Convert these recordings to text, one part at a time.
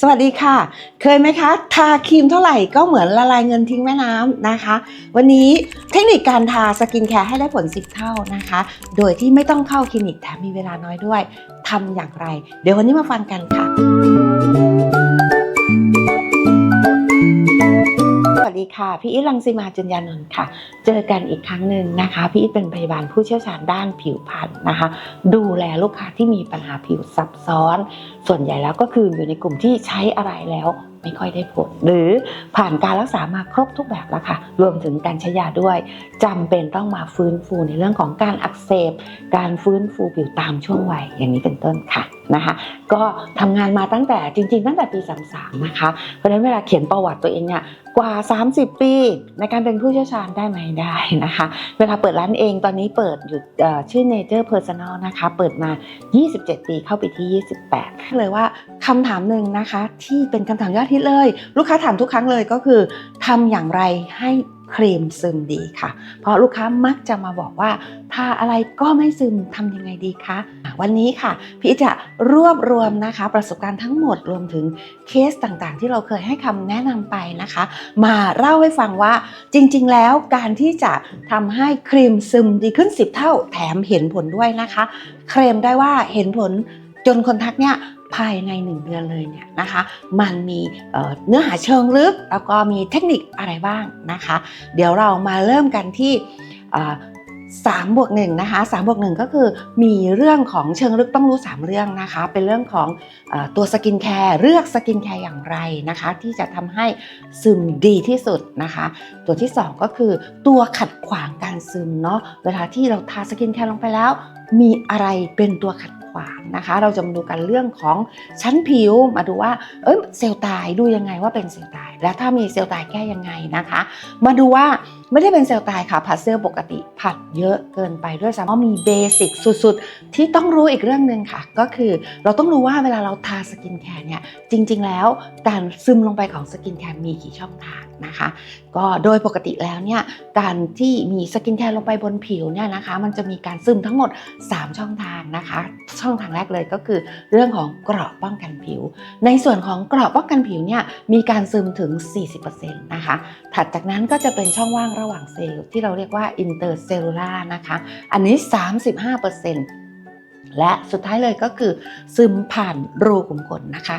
สวัสดีค่ะ เคยไหมคะ ทาครีมเท่าไหร่ก็เหมือนละลายเงินทิ้งแม่น้ำนะคะ วันนี้เทคนิคการทาสกินแคร์ให้ได้ผลสิบเท่านะคะ โดยที่ไม่ต้องเข้าคลินิกแถมมีเวลาน้อยด้วยทำอย่างไร เดี๋ยววันนี้มาฟังกันค่ะ วัสดีค่ะ พี่อิทรังสีมาจุญญานนท์ค่ะ เจอกันอีกครั้งหนึ่งนะคะ พี่อิทเป็นพยาบาลผู้เชี่ยวชาญด้านผิวพรรณนะคะ ดูแลลูกค้าที่มีปัญหาผิวซับซ้อน ส่วนใหญ่แล้วก็คืออยู่ในกลุ่มที่ใช้อะไรแล้ว ไม่ค่อยได้ผล หรือผ่านการรักษามาครบทุกแบบแล้วค่ะ รวมถึงการใช้ยาด้วยจำเป็นต้องมาฟื้นฟูในเรื่องของการอักเสบ การฟื้นฟูผิวตามช่วงวัยอย่างนี้เป็นต้นค่ะนะคะก็ทำงานมาตั้งแต่จริง ๆ ตั้งแต่ปี 33 นะคะ เพราะฉะนั้นเวลาเขียนประวัติตัวเองเนี่ยกว่า 30 ปี ในการเป็นผู้เชี่ยวชาญได้ไหมได้นะคะ เวลาเปิดร้านเองตอนนี้เปิดอยู่เอ่อชื่อ Nature Personal นะคะ เปิดมา 27 ปีเข้าไปที่ 28เลยว่า คำถามหนึ่งนะคะ ที่เป็นคำถามยอดฮิตเลย ลูกค้าถามทุกครั้งเลยก็คือทำอย่างไรให้ครีมซึมดีค่ะ เพราะลูกค้ามักจะมาบอกว่าทาอะไรก็ไม่ซึมทำยังไงดีคะวันนี้ค่ะพี่จะรวบรวมนะคะ ประสบการณ์ทั้งหมดรวมถึงเคสต่างๆ ที่เราเคยให้คำแนะนำไปนะคะ มาเล่าให้ฟังว่าจริงๆ แล้วการที่จะทำให้ครีมซึมดีขึ้น 10 เท่าแถมเห็นผลด้วยนะคะ เคลมได้ว่าเห็นผลจนคนทักเนี่ย ภายใน 1 เดือนเลยเนี่ยนะคะ มันมีเอ่อเนื้อหาเชิงลึก แล้วก็มีเทคนิคอะไรบ้างนะคะ เดี๋ยวเรามาเริ่มกันที่สามบวกหนึ่งนะคะสามบวกหนึ่งก็คือมีเรื่องของเชิงลึกต้องรู้ 3 เรื่องนะคะ เป็นเรื่องของอตัวสกินแคร์เลือกสกินแคร์อย่างไรนะคะ ที่จะทำให้ซึมดีที่สุดนะคะ ตัวที่ 2 ก็คือตัวขัดขวางการซึมเนาะเวลาที่เราทาสกินแคร์ลงไปแล้ว มีอะไรเป็นตัวขัด ขวางนะคะ เราจะมาดูกันเรื่องของชั้นผิวมาดูว่าเออเซลล์ตายดูยังไงว่าเป็นเซลล์ตาย แล้วถ้ามีเซลล์ตายแก้ยังไงนะคะ มาดูว่าไม่ได้เป็นเซลล์ตายค่ะผัดเซลล์ปกติผัดเยอะเกินไปด้วยซ้ำเพราะมีเบสิกสุดๆ ที่ต้องรู้อีกเรื่องหนึ่งค่ะ ก็คือเราต้องรู้ว่าเวลาเราทาสกินแคร์เนี่ยจริงๆแล้วการซึมลงไปของสกินแคร์มีกี่ช่องทางนะคะ ก็โดยปกติแล้วเนี่ยการที่มีสกินแคร์ลงไปบนผิวเนี่ยนะคะ มันจะมีการซึมทั้งหมด 3 ช่องทางนะคะ ช่องทางแรกเลยก็คือ เรื่องของเกราะป้องกันผิว ในส่วนของเกราะป้องกันผิวเนี่ยมีการซึมถึง40%นะคะ ถัดจากนั้นก็จะเป็นช่องว่างระหว่างเซลล์ที่เราเรียกว่าอินเตอร์เซลลูลานะคะ อันนี้ 35%และสุดท้ายเลยก็คือซึมผ่านรูขุมขนนะคะ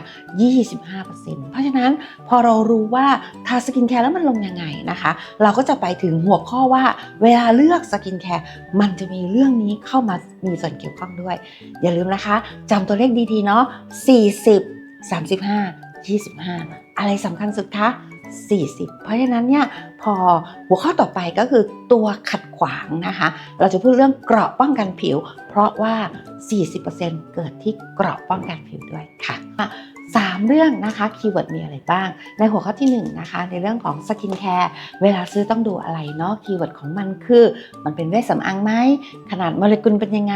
25%เพราะฉะนั้นพอเรารู้ว่าทาสกินแคร์แล้วมันลงยังไงนะคะ เราก็จะไปถึงหัวข้อว่าเวลาเลือกสกินแคร์มันจะมีเรื่องนี้เข้ามามีส่วนเกี่ยวข้องด้วย อย่าลืมนะคะจำตัวเลขดีๆเนาะ40 35 25อะไรสำคัญสุดคะ 40 เพราะฉะนั้นเนี่ยพอหัวข้อต่อไปก็คือตัวขัดขวางนะคะ เราจะพูดเรื่องเกราะป้องกันผิว เพราะว่า 40%เกิดที่เกราะป้องกันผิวด้วยค่ะสามเรื่องนะคะคีย์เวิร์ดมีอะไรบ้าง ในหัวข้อที่หนึ่งนะคะในเรื่องของสกินแคร์เวลาซื้อต้องดูอะไรเนาะคีย์เวิร์ดของมันคือ มันเป็นเวชสำอางไหมขนาดโมเลกุลเป็นยังไง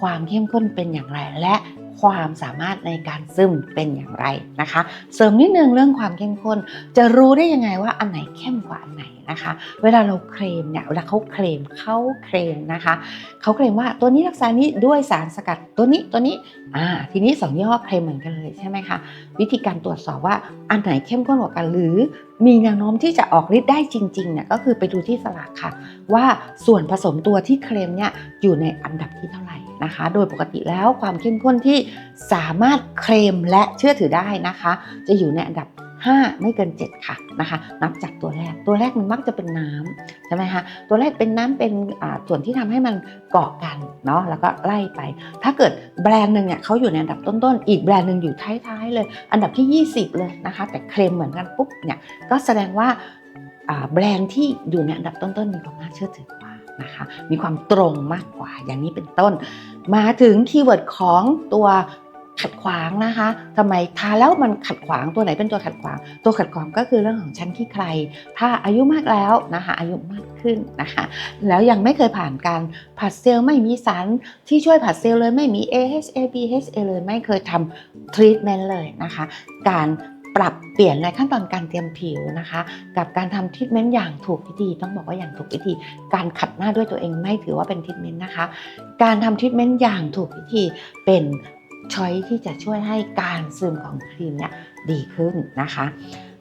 ความเข้มข้นเป็นอย่างไรและ ความสามารถในการซึมเป็นอย่างไรนะคะ เสริมนิดนึงเรื่องความเข้มข้น จะรู้ได้ยังไงว่าอันไหนเข้มกว่าอันไหนนะคะ เวลาเราเคลมเนี่ยเวลาเขาเคลมเขาเคลมนะคะเขาเคลมว่าตัวนี้รักษานี้ด้วยสารสกัดตัวนี้ตัวนี้อ่าทีนี้สองยี่ห้อเคลมเหมือนกันเลยใช่ไหมคะวิธีการตรวจสอบว่าอันไหนเข้มข้นกว่ากันหรือมีแนวโน้มที่จะออกฤทธิ์ได้จริงๆเนี่ยก็คือไปดูที่สลากค่ะ ว่าส่วนผสมตัวที่เคลมเนี่ยอยู่ในอันดับที่เท่าไหร่ นะคะ โดยปกติแล้วความเข้มข้นที่สามารถเคลมและเชื่อถือได้นะคะ จะอยู่ในอันดับ 5 ไม่เกิน 7 ค่ะนะคะ นับจากตัวแรกตัวแรกมันมักจะเป็นน้ำใช่ไหมคะตัวแรกเป็นน้ำเป็นส่วนที่ทำให้มันเกาะกันเนาะแล้วก็ไล่ไป ถ้าเกิดแบรนด์หนึ่งเนี่ยเขาอยู่ในอันดับต้นๆ อีกแบรนด์หนึ่งอยู่ท้ายๆเลย อันดับที่ 20 เลยนะคะ แต่เคลมเหมือนกันปุ๊บเนี่ยก็แสดงว่าอ่าแบรนด์ที่อยู่ในอันดับต้นๆมีความน่าเชื่อถือกว่า นะคะมีความตรงมากกว่าอย่างนี้เป็นต้น มาถึงคีย์เวิร์ดของตัวขัดขวางนะคะทำไมทาแล้วมันขัดขวางตัวไหนเป็นตัวขัดขวาง ตัวขัดขวางก็คือเรื่องของชั้นขี้ใคร ถ้าอายุมากแล้วนะคะอายุมากขึ้นนะคะแล้วยังไม่เคยผ่านการผัดเซลล์ไม่มีสารที่ช่วยผัดเซลล์เลยไม่มี AHA BHA เลยไม่เคยทำทรีทเมนต์เลยนะคะการ ปรับเปลี่ยนในขั้นตอนการเตรียมผิวนะคะ กับการทำทรีทเมนต์อย่างถูกวิธีต้องบอกว่าอย่างถูกวิธี การขัดหน้าด้วยตัวเองไม่ถือว่าเป็นทรีทเมนต์นะคะ การทำทรีทเมนต์อย่างถูกวิธีเป็นช้อยที่จะช่วยให้การซึมของครีมเนี่ยดีขึ้นนะคะ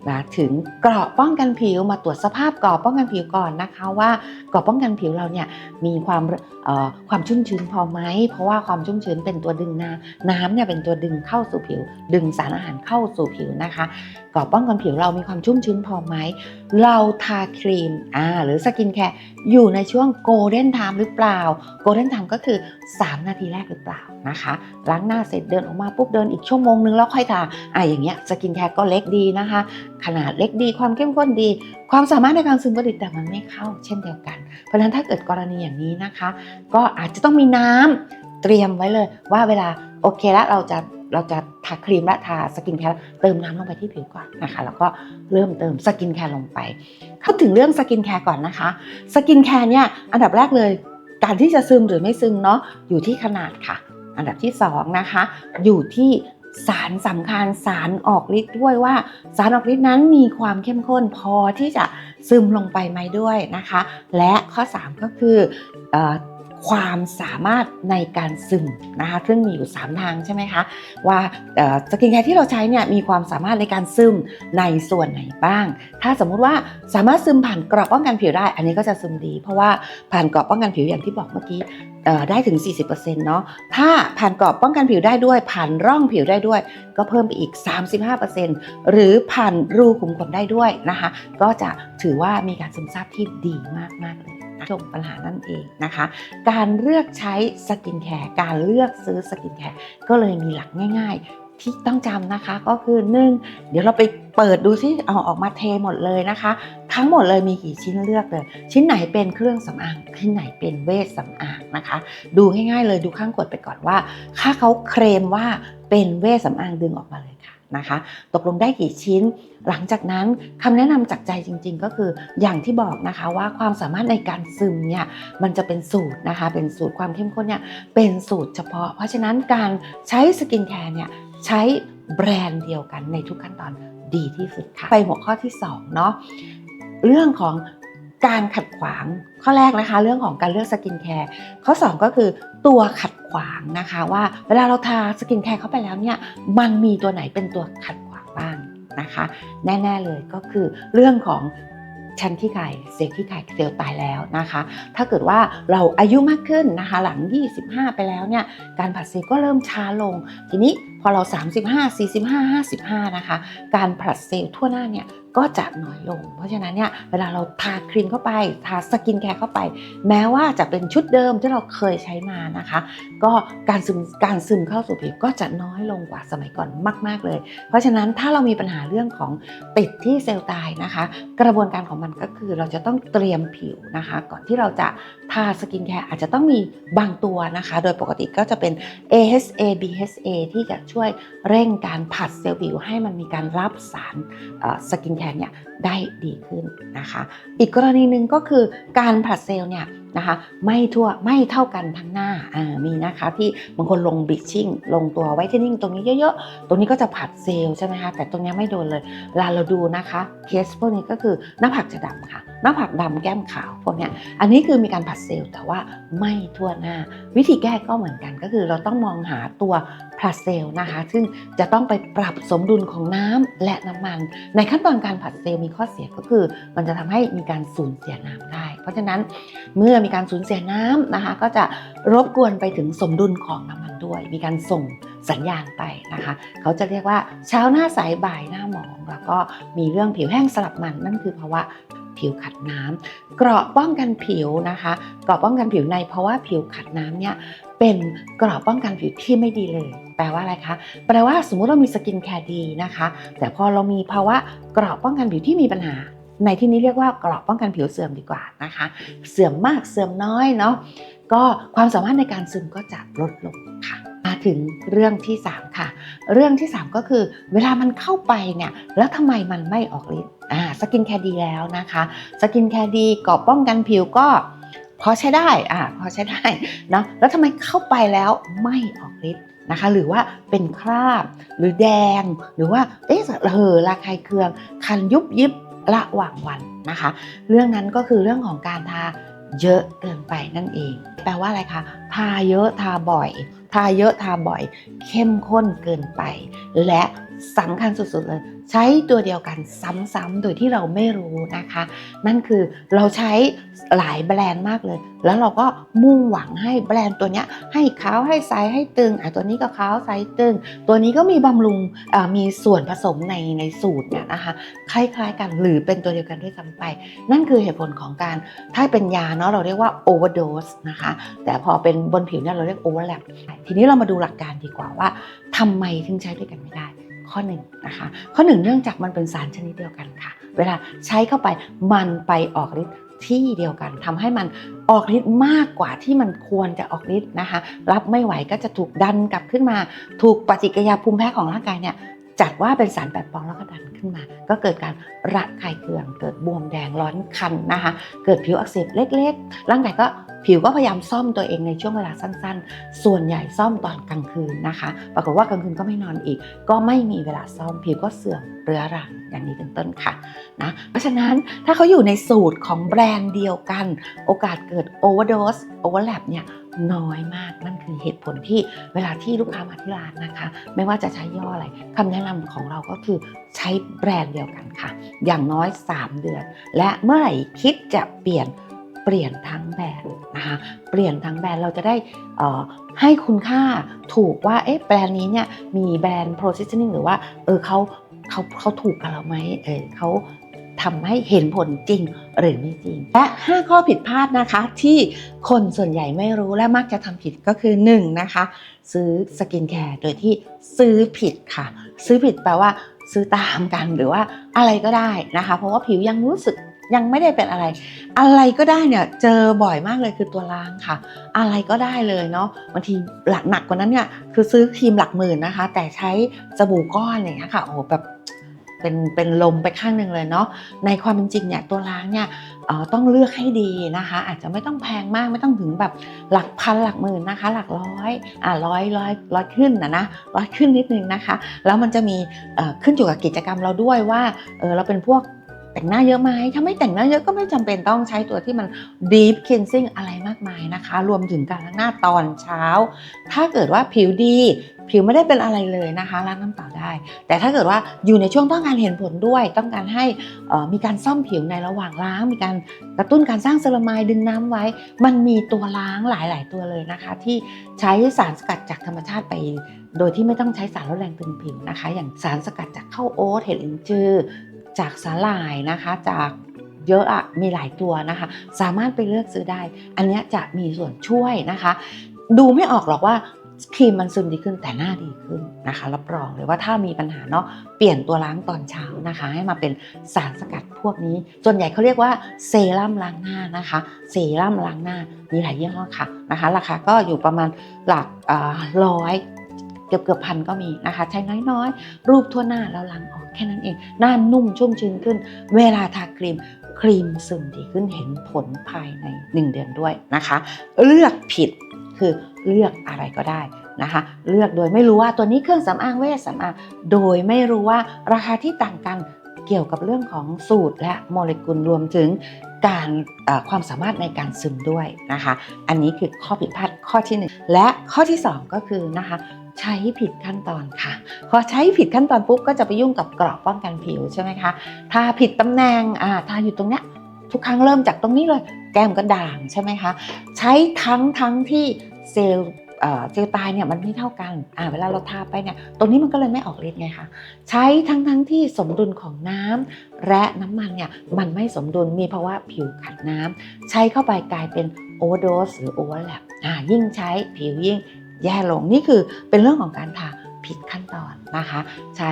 นะถึงเกราะป้องกันผิวมาตรวจสภาพเกราะป้องกันผิวก่อนนะคะว่าเกราะป้องกันผิวเราเนี่ยมีความความชุ่มชื้นพอไหมเพราะว่าความชุ่มชื้นเป็นตัวดึงน้ำน้ำเนี่ยเป็นตัวดึงเข้าสู่ผิว ดึงสารอาหารเข้าสู่ผิวนะคะกราะป้องกันผิวเรามีความชุ่มชื้นพอไหม เราทาครีมอ่าหรือสกินแคร์อยู่ในช่วงโกลเด้นไทม์หรือเปล่า โกลเด้นไทม์ก็คือ 3 นาทีแรกหรือเปล่านะคะ ล้างหน้าเสร็จเดินออกมาปุ๊บเดินอีกชั่วโมงนึงแล้วค่อยทาอะอย่างเงี้ยสกินแคร์ก็เล็กดีนะคะ ขนาดเล็กดีความเข้มข้นดี ความสามารถในการซึมก็ดีแต่มันไม่เข้า เช่นเดียวกัน เพราะฉะนั้นถ้าเกิดกรณีอย่างนี้นะคะ ก็อาจจะต้องมีน้ำเตรียมไว้เลยว่าเวลาโอเคแล้วเราจะ เราจะทาครีมและทาสกินแคร์เติมน้ำลงไปที่ผิวก่อนนะคะ แล้วก็เริ่มเติมสกินแคร์ลงไปเข้าถึงเรื่องสกินแคร์ก่อนนะคะสกินแคร์เนี่ยอันดับแรกเลย การที่จะซึมหรือไม่ซึมเนาะอยู่ที่ขนาดค่ะ อันดับที่สองนะคะอยู่ที่สารสำคัญสารออกฤทธิ์ด้วยว่า สารออกฤทธิ์นั้นมีความเข้มข้นพอที่จะซึมลงไปไหมด้วยนะคะ และข้อ 3 ก็คืออ ความสามารถในการซึมนะคะซึ่งมีอยู่ 3 ทางใช่ไหมคะ ว่าสกินแคร์ที่เราใช้เนี่ยมีความสามารถในการซึมในส่วนไหนบ้าง ถ้าสมมุติว่าสามารถซึมผ่านกรอบป้องกันผิวได้ อันนี้ก็จะซึมดี เพราะว่าผ่านกรอบป้องกันผิวอย่างที่บอกเมื่อกี้เอ่อได้ถึง 40%เนาะถ้าผ่านกรอบป้องกันผิวได้ด้วย ผ่านร่องผิวได้ด้วย ก็เพิ่มไปอีก 35%หรือผ่านรูขุมขนได้ด้วยนะคะ ก็จะถือว่ามีการซึมซาบที่ดีมากๆเลย ชมปัญหานั่นเองนะคะ การเลือกใช้สกินแคร์การเลือกซื้อสกินแคร์ก็เลยมีหลักง่าย ๆ ที่ต้องจำนะคะก็คือ 1. เดี๋ยวเราไปเปิดดูซิเอาออกมาเทหมดเลยนะคะ ทั้งหมดเลยมีกี่ชิ้นเลือกเลย ชิ้นไหนเป็นเครื่องสำอางชิ้นไหนเป็นเวชสำอางนะคะ ดูง่ายๆเลยดูข้างกดไปก่อนว่า ถ้าเขาเคลมว่าเป็นเวชสำอางดึงออกมาเลยค่ะ นะคะ ตกลงได้กี่ชิ้น หลังจากนั้นคำแนะนำจากใจจริง ๆ ก็คืออย่างที่บอกนะคะว่าความสามารถในการซึมเนี่ยมันจะเป็นสูตรนะคะ เป็นสูตรความเข้มข้นเนี่ยเป็นสูตรเฉพาะ เพราะฉะนั้นการใช้สกินแคร์เนี่ยใช้แบรนด์เดียวกันในทุกขั้นตอนดีที่สุดค่ะ ไปหัวข้อที่2เนาะเรื่องของ การขัดขวางข้อแรกนะคะ เรื่องของการเลือกสกินแคร์ข้อ 2 ก็คือตัวขัดขวางนะคะว่าเวลาเราทาสกินแคร์เข้าไปแล้วเนี่ยมันมีตัวไหนเป็นตัวขัดขวางบ้างนะคะ แน่ๆเลยก็คือเรื่องของชั้นที่ไข่เซลล์ที่ไข่เซลล์ตายแล้วนะคะ ถ้าเกิดว่าเราอายุมากขึ้นนะคะ หลัง 25 ไปแล้วเนี่ยการผลัดเซลล์ก็เริ่มช้าลง ทีนี้พอเรา 35 45 55 นะคะ การผลัดเซลล์ทั่วหน้าเนี่ย ก็จะน้อยลง เพราะฉะนั้นเนี่ยเวลาเราทาครีมเข้าไป ทาสกินแคร์เข้าไป แม้ว่าจะเป็นชุดเดิมที่เราเคยใช้มานะคะ ก็การซึมการซึมเข้าสู่ผิวก็จะน้อยลงกว่าสมัยก่อนมาก ๆเลย เพราะฉะนั้นถ้าเรามีปัญหาเรื่องของติดที่เซลล์ตายนะคะ กระบวนการของมันก็คือเราจะต้องเตรียมผิวนะคะ ก่อนที่เราจะทาสกินแคร์อาจจะต้องมีบางตัวนะคะ โดยปกติก็จะเป็น AHA BHA ที่จะช่วยเร่งการผัดเซลล์ผิวให้มันมีการรับสารสกินแทนเนี่ยได้ดีขึ้นนะคะ อีกกรณีหนึ่งก็คือการผลัดเซลล์เนี่ย นะคะไม่ทั่วไม่เท่ากันทั้งหน้าอ่ามีนะคะที่บางคนลงบิชชิ่งลงตัวไวท์เทนนิ่งตรงนี้เยอะๆ ตรงนี้ก็จะผัดเซลล์ใช่ไหมคะแต่ตรงนี้ไม่โดนเลยเวลาเราดูนะคะเคสพวกนี้ก็คือหน้าผากจะดำค่ะ หน้าผากดำแก้มขาวพวกเนี้ยอันนี้คือมีการผัดเซลล์แต่ว่าไม่ทั่วหน้า วิธีแก้ก็เหมือนกันก็คือเราต้องมองหาตัวผลัดเซลล์นะคะ ซึ่งจะต้องไปปรับสมดุลของน้ำและน้ำมัน ในขั้นตอนการผัดเซลล์มีข้อเสียก็คือ มันจะทำให้มีการสูญเสียน้ำได้ เพราะฉะนั้นเมื่อมีการสูญเสียน้ำนะคะ ก็จะรบกวนไปถึงสมดุลของน้ำมันด้วย มีการส่งสัญญาณไปนะคะ เขาจะเรียกว่าเช้าหน้าใสบ่ายหน้าหมอง แล้วก็มีเรื่องผิวแห้งสลับมันนั่นคือภาวะผิวขัดน้ำเกราะป้องกันผิวนะคะเกราะป้องกันผิวในเพราะว่าผิวขัดน้ำเนี่ยเป็นเกราะป้องกันผิวที่ไม่ดีเลย แปลว่าอะไรคะแปลว่าสมมุติเรามีสกินแคร์ดีนะคะ แต่พอเรามีภาวะเกราะป้องกันผิวที่มีปัญหา ในที่นี้เรียกว่าเกราะป้องกันผิวเสื่อมดีกว่านะคะ เสื่อมมากเสื่อมน้อยเนาะก็ความสามารถในการซึมก็จะลดลงค่ะมาถึงเรื่องที่ 3 ค่ะ เรื่องที่ 3 ก็คือเวลามันเข้าไปเนี่ยแล้วทำไมมันไม่ออกฤทธิ์อ่าสกินแคร์ดีแล้วนะคะสกินแคร์ดีเกราะป้องกันผิวก็พอใช้ได้อ่าพอใช้ได้เนาะแล้วทำไมเข้าไปแล้วไม่ออกฤทธิ์นะคะหรือว่าเป็นคราบหรือแดง หรือว่าเอ๊ะเหอระคายเคืองคันยุบยิบ ระหว่างวันนะคะ เรื่องนั้นก็คือเรื่องของการทาเยอะเกินไปนั่นเอง แปลว่าอะไรคะ ทาเยอะทาบ่อย ทาเยอะทาบ่อย เข้มข้นเกินไป และสำคัญสุดๆเลย ใช้ตัวเดียวกันซ้ำๆโดยที่เราไม่รู้นะคะ นั่นคือเราใช้หลายแบรนด์มากเลย แล้วเราก็มุ่งหวังให้แบรนด์ตัวนี้ให้ขาวให้ใสให้ตึงอะตัวนี้ก็ขาวใสตึง ตัวนี้ก็มีบำรุงมีส่วนผสมในในสูตรเนี่ยนะคะคล้ายๆกันหรือเป็นตัวเดียวกันด้วยซ้ำไป นั่นคือเหตุผลของการถ้าเป็นยาเนาะเราเรียกว่า overdose นะคะแต่พอเป็นบนผิวเนี่ยเราเรียก overlap ทีนี้เรามาดูหลักการดีกว่าว่าทำไมถึงใช้ด้วยกันไม่ได้ ข้อหนึ่งนะคะข้อหนึ่งเนื่องจากมันเป็นสารชนิดเดียวกันค่ะ เวลาใช้เข้าไปมันไปออกฤทธิ์ที่เดียวกันทำให้มันออกฤทธิ์มากกว่าที่มันควรจะออกฤทธิ์นะคะ รับไม่ไหวก็จะถูกดันกลับขึ้นมา ถูกปฏิกิริยาภูมิแพ้ของร่างกายเนี่ย จัดว่าเป็นสารแปลกปอมแล้วก็ดันขึ้นมา ก็เกิดการระคายเคือง เกิดบวมแดงร้อนคันนะคะ เกิดผิวอักเสบเล็กๆ ร่างกายก็ผิวก็พยายามซ่อมตัวเองในช่วงเวลาสั้นๆ ส่วนใหญ่ซ่อมตอนกลางคืนนะคะ ปรากฏว่ากลางคืนก็ไม่นอนอีก ก็ไม่มีเวลาซ่อมผิวก็เสื่อมเรื้อรังอย่างนี้เป็นต้นค่ะนะ เพราะฉะนั้นถ้าเขาอยู่ในสูตรของแบรนด์เดียวกัน โอกาสเกิด overdose overlap เนี่ยน้อยมากนั่นคือเหตุผลที่เวลาที่ลูกค้ามาที่ร้านนะคะ ไม่ว่าจะใช้ย่ออะไรคำแนะนำของเราก็คือใช้แบรนด์เดียวกันค่ะ อย่างน้อย 3 เดือน และเมื่อไหร่คิดจะเปลี่ยนเปลี่ยนทั้งแบรนด์นะคะเปลี่ยนทั้งแบรนด์เราจะได้อ่อให้คุณค่าถูกว่าเอ๊ะแบรนด์นี้เนี่ยมีแบรนด์ positioning หรือว่าเออเขาเขาเขาถูกกับเราไหมเออเขา ทำให้เห็นผลจริงหรือไม่จริง และ 5 ข้อผิดพลาดนะคะ ที่คนส่วนใหญ่ไม่รู้และมักจะทำผิดก็คือ 1 นะคะ ซื้อสกินแคร์โดยที่ซื้อผิดค่ะ ซื้อผิดแปลว่าซื้อตามกันหรือว่าอะไรก็ได้นะคะ เพราะว่าผิวยังรู้สึกยังไม่ได้เป็นอะไร อะไรก็ได้เนี่ยเจอบ่อยมากเลยคือตัวล้างค่ะ อะไรก็ได้เลยเนาะบางทีหลักหนักกว่านั้นเนี่ยคือซื้อครีมหลักหมื่นนะคะ แต่ใช้สบู่ก้อนอะไรอย่างเงี้ยค่ะโอ้โหแบบ เป็นเป็นลมไปข้างหนึ่งเลยเนาะในความเป็นจริงเนี่ยตัวล้างเนี่ยต้องเลือกให้ดีนะคะ อาจจะไม่ต้องแพงมากไม่ต้องถึงแบบหลักพันหลักหมื่นนะคะ หลักร้อยอ่าร้อยร้อยร้อยขึ้นนะนะร้อยขึ้นนิดนึงนะคะ แล้วมันจะมีขึ้นอยู่กับกิจกรรมเราด้วยว่าเออเราเป็นพวก แต่งหน้าเยอะไหมถ้าไม่แต่งหน้าเยอะก็ไม่จำเป็นต้องใช้ตัวที่มัน deep cleansing อะไรมากมายนะคะ รวมถึงการล้างหน้าตอนเช้า ถ้าเกิดว่าผิวดี ผิวไม่ได้เป็นอะไรเลยนะคะล้างน้ำเปล่าได้ แต่ถ้าเกิดว่าอยู่ในช่วงต้องการเห็นผลด้วย ต้องการให้มีการซ่อมผิวในระหว่างล้าง มีการกระตุ้นการสร้างเซรามายดึงน้ำไว้ มันมีตัวล้างหลาย ๆ ตัวเลยนะคะ ที่ใช้สารสกัดจากธรรมชาติไปโดยที่ไม่ต้องใช้สารลดแรงตึงผิวนะคะ อย่างสารสกัดจากข้าวโอ๊ตเห็ดลินจือ จากสาหร่ายนะคะจากเยอะอะมีหลายตัวนะคะ สามารถไปเลือกซื้อได้ อันนี้จะมีส่วนช่วยนะคะ ดูไม่ออกหรอกว่าครีมมันซึมดีขึ้นแต่หน้าดีขึ้นนะคะ รับรองเลยว่าถ้ามีปัญหาเนาะเปลี่ยนตัวล้างตอนเช้านะคะ ให้มาเป็นสารสกัดพวกนี้ ส่วนใหญ่เขาเรียกว่าเซรั่มล้างหน้านะคะ เซรั่มล้างหน้ามีหลายยี่ห้อค่ะนะคะ ราคาก็อยู่ประมาณหลักร้อย เกือบเกือบพันก็มีนะคะ ใช้น้อยๆ รูปทั่วหน้าแล้วล้างออกแค่นั้นเอง หน้านุ่มชุ่มชื้นขึ้น เวลาทาครีมครีมซึมดีขึ้นเห็นผลภายใน 1 เดือนด้วยนะคะ เลือกผิดคือเลือกอะไรก็ได้นะคะ เลือกโดยไม่รู้ว่าตัวนี้เครื่องสำอางเวชสำอางโดยไม่รู้ว่าราคาที่ต่างกันเกี่ยวกับเรื่องของสูตรและโมเลกุลรวมถึงการความสามารถในการซึมด้วยนะคะ อันนี้คือข้อผิดพลาดข้อที่หนึ่งและข้อที่สองก็คือนะคะ ใช้ผิดขั้นตอนค่ะ พอใช้ผิดขั้นตอนปุ๊บก็จะไปยุ่งกับกรอบป้องกันผิวใช่ไหมคะถ้าผิดตำแหน่งอ่าถ้าอยู่ตรงเนี้ยทุกครั้งเริ่มจากตรงนี้เลย แก้มก็ด่างใช่ไหมคะ ใช้ทั้งทั้งที่เซลล์เซลล์ตายเนี่ยมันไม่เท่ากันอ่าเวลาเราทาไปเนี่ย ตรงนี้มันก็เลยไม่ออกฤทธิ์ไงคะ ใช้ทั้งทั้งที่สมดุลของน้ำและน้ำมันเนี่ยมันไม่สมดุล มีภาวะผิวขัดน้ำใช้เข้าไปกลายเป็นโอเวอร์โดสหรือโอเวอร์แลปอ่ายิ่งใช้ผิวยิ่ง แย่ลงนี่คือเป็นเรื่องของการทาง ผิดขั้นตอนนะคะ ใช้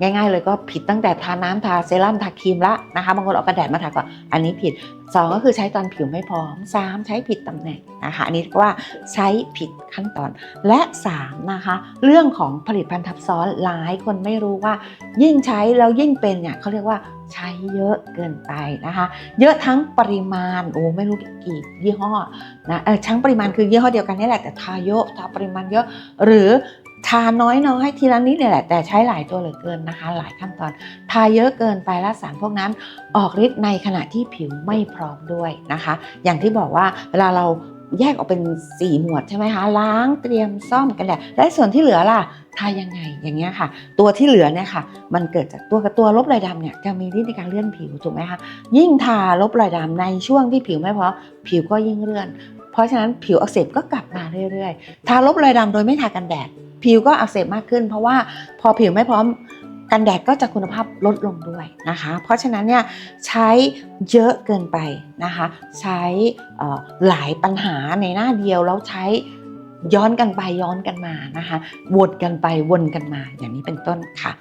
ง่าย ๆ เลยก็ผิดตั้งแต่ทาน้ำทาเซรั่มทาครีมละนะคะบางคนเอากระแดดมาทาก่อนอันนี้ผิด 2 ก็คือใช้ตอนผิวไม่พร้อม 3 ใช้ผิดตำแหน่งนะคะอันนี้เรียกว่าใช้ผิดขั้นตอนและ 3 นะคะ เรื่องของผลิตภัณฑ์ทับซ้อนหลายคนไม่รู้ว่า ยิ่งใช้แล้วยิ่งเป็นเนี่ยเขาเรียกว่าใช้เยอะเกินไปนะคะ เยอะทั้งปริมาณโอ้ไม่รู้กี่ยี่ห้อนะเออทั้งปริมาณคือยี่ห้อเดียวกันนี่แหละแต่ทาเยอะทาปริมาณเยอะ หรือ ทาน้อยน้อยทีละนิดเนี่ยแหละ แต่ใช้หลายตัวเหลือเกินนะคะ หลายขั้นตอน ทาเยอะเกินไปแล้วสารพวกนั้นออกฤทธิ์ในขณะที่ผิวไม่พร้อมด้วยนะคะ อย่างที่บอกว่าเวลาเราแยกออกเป็น 4 หมวดใช่ไหมคะ ล้างเตรียมซ่อมกันแดดและส่วนที่เหลือล่ะทายังไงอย่างเงี้ยค่ะ ตัวที่เหลือเนี่ยค่ะ มันเกิดจากตัวกับตัวลบรอยดำเนี่ยจะมีฤทธิ์ในการเลื่อนผิวถูกไหมคะยิ่งทาลบรอยดำในช่วงที่ผิวไม่พร้อมผิวก็ยิ่งเลื่อน เพราะฉะนั้นผิวอักเสบก็กลับมาเรื่อยๆ ทาลบรอยดำโดยไม่ทากันแดด ผิวก็อักเสบมากขึ้น เพราะว่าพอผิวไม่พร้อมกันแดดก็จะคุณภาพลดลงด้วยนะคะ เพราะฉะนั้นเนี่ยใช้เยอะเกินไปนะคะ ใช้หลายปัญหาในหน้าเดียวแล้วใช้ย้อนกันไปย้อนกันมานะคะวนกันไปวนกันมาอย่างนี้เป็นต้นค่ะ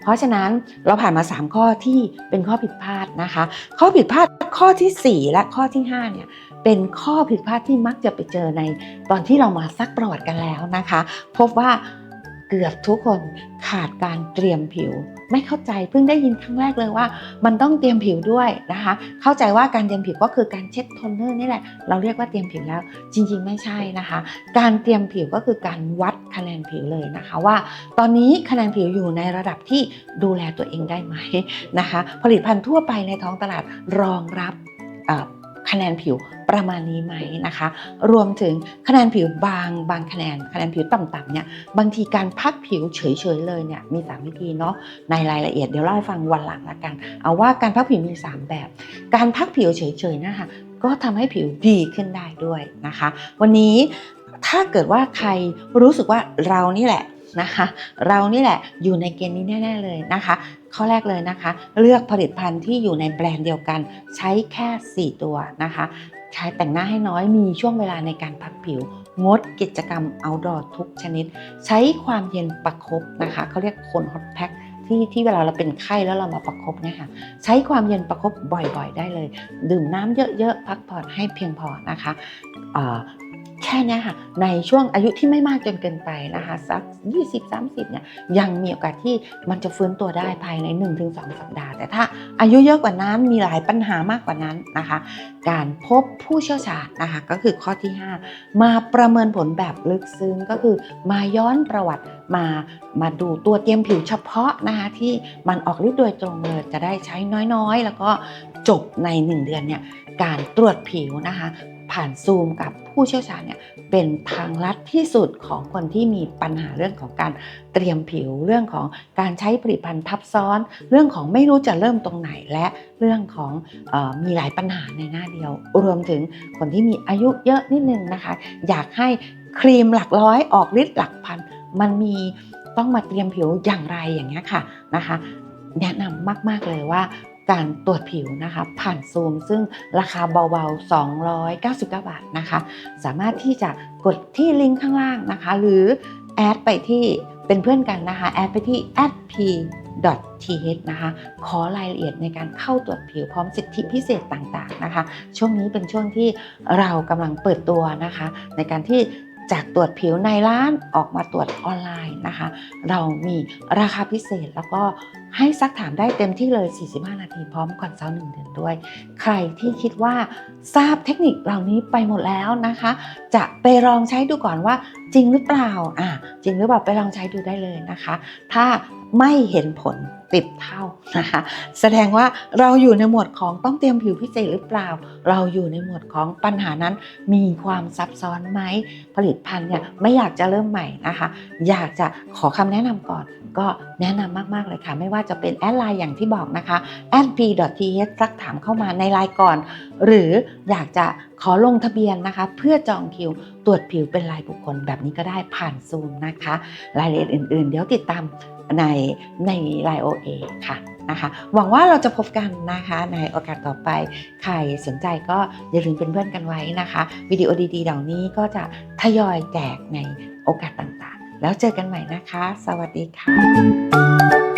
เพราะฉะนั้นเราผ่านมา 3 ข้อที่เป็นข้อผิดพลาดนะคะ ข้อผิดพลาดข้อทีสี่4 และข้อที่5เนี่ย เป็นข้อผิดพลาดที่มักจะไปเจอในตอนที่เรามาซักประวัติกันแล้วนะคะ พบว่าเกือบทุกคนขาดการเตรียมผิว ไม่เข้าใจเพิ่งได้ยินครั้งแรกเลยว่า มันต้องเตรียมผิวด้วยนะคะ เข้าใจว่าการเตรียมผิวก็คือการเช็ดโทนเนอร์นี่แหละเราเรียกว่าเตรียมผิวแล้ว จริง ๆ ไม่ใช่นะคะ การเตรียมผิวก็คือการวัดคะแนนผิวเลยนะคะ ว่า ตอนนี้คะแนนผิวอยู่ในระดับที่ดูแลตัวเองได้ไหมนะคะ ผลิตภัณฑ์ทั่วไปในท้องตลาดรองรับ คะแนนผิวประมาณนี้ไหมนะคะ รวมถึงคะแนนผิวบางบางคะแนนคะแนนผิวต่ำๆเนี่ยบางทีการพักผิวเฉยๆเลยเนี่ยมี 3 วิธีเนาะในรายละเอียดเดี๋ยวเล่าให้ฟังวันหลังละกัน เอาว่าการพักผิวมี 3 แบบ การพักผิวเฉยๆนะคะก็ทำให้ผิวดีขึ้นได้ด้วยนะคะ วันนี้ถ้าเกิดว่าใครรู้สึกว่าเรานี่แหละนะคะ เรานี่แหละอยู่ในเกณฑ์นี้แน่ ๆเลยนะคะ ข้อแรกเลยนะคะ เลือกผลิตภัณฑ์ที่อยู่ในแบรนด์เดียวกัน ใช้แค่ 4 ตัวนะคะใช้แต่งหน้าให้น้อยมีช่วงเวลาในการพักผิว งดกิจกรรม outdoor ทุกชนิด ใช้ความเย็นประคบนะคะเขาเรียกคน hot pack ที่ที่เวลาเราเป็นไข้แล้วเรามาประคบเนี่ยค่ะใช้ความเย็นประคบบ่อยๆ ได้เลย ดื่มน้ำเยอะๆ พักผ่อนให้เพียงพอนะคะ แค่นี้ค่ะในช่วงอายุที่ไม่มากจนเกินไปนะคะสัก 20-30เนี่ยยังมีโอกาสที่มันจะฟื้นตัวได้ภายใน 1-2 สัปดาห์ แต่ถ้าอายุเยอะกว่านั้นมีหลายปัญหามากกว่านั้นนะคะ การพบผู้เชี่ยวชาญนะคะก็คือข้อที่ 5 มาประเมินผลแบบลึกซึ้งก็คือมาย้อนประวัติมามาดูตัวเตรียมผิวเฉพาะนะคะที่มันออกฤทธิ์โดยตรงเลยจะได้ใช้น้อยๆ แล้วก็จบใน 1 เดือนเนี่ยการตรวจผิวนะคะ ผ่านซูมกับผู้เชี่ยวชาญเนี่ยเป็นทางลัดที่สุดของคนที่มีปัญหาเรื่องของการเตรียมผิว เรื่องของการใช้ผลิตภัณฑ์ทับซ้อน เรื่องของไม่รู้จะเริ่มตรงไหนและเรื่องของออมีหลายปัญหาในหน้าเดียว รวมถึงคนที่มีอายุเยอะนิดนึงนะคะ อยากให้ครีมหลักร้อยออกฤทธิ์หลักพันมันมีต้องมาเตรียมผิวอย่างไรอย่างเงี้ยค่ะนะคะ แนะนำมาก ๆ เลยว่า การตรวจผิวนะคะผ่านซูมซึ่งราคาเบาๆ 299 บาทนะคะ สามารถที่จะกดที่ลิงก์ข้างล่างนะคะ หรือแอดไปที่เป็นเพื่อนกันนะคะ แอดไปที่ p th นะคะ ขอรายละเอียดในการเข้าตรวจผิวพร้อมสิทธิพิเศษต่างๆนะคะ ช่วงนี้เป็นช่วงที่เรากำลังเปิดตัวนะคะ ในการที่ จากตรวจผิวในร้านออกมาตรวจออนไลน์นะคะ เรามีราคาพิเศษแล้วก็ให้ซักถามได้เต็มที่เลย 45 นาทีพร้อมก่อนเช้าหนึ่งเดือนด้วย ใครที่คิดว่าทราบเทคนิคเหล่านี้ไปหมดแล้วนะคะ จะไปลองใช้ดูก่อนว่าจริงหรือเปล่าอ่าจริงหรือเปล่าไปลองใช้ดูได้เลยนะคะ ถ้าไม่เห็นผล ติดเท่านะคะ แสดงว่าเราอยู่ในหมวดของต้องเตรียมผิวพิเศษหรือเปล่า เราอยู่ในหมวดของปัญหานั้นมีความซับซ้อนไหมผลิตภัณฑ์เนี่ยไม่อยากจะเริ่มใหม่นะคะ อยากจะขอคำแนะนำก่อนก็แนะนำมาก ๆ เลยค่ะ ไม่ว่าจะเป็นแอดไลน์อย่างที่บอกนะคะแอด p.th สักถามเข้ามาในไลน์ก่อน หรืออยากจะ ขอลงทะเบียนนะคะ เพื่อจองคิวตรวจผิวเป็นรายบุคคลแบบนี้ก็ได้ผ่านซูมนะคะ รายละเอียดอื่น ๆ เดี๋ยวติดตามในในไลน์ OA ค่ะนะคะ หวังว่าเราจะพบกันนะคะในโอกาสต่อไป ใครสนใจก็อย่าลืมเป็นเพื่อนกันไว้นะคะ วิดีโอดีๆเหล่านี้ก็จะทยอยแจกในโอกาสต่างๆ แล้วเจอกันใหม่นะคะ สวัสดีค่ะ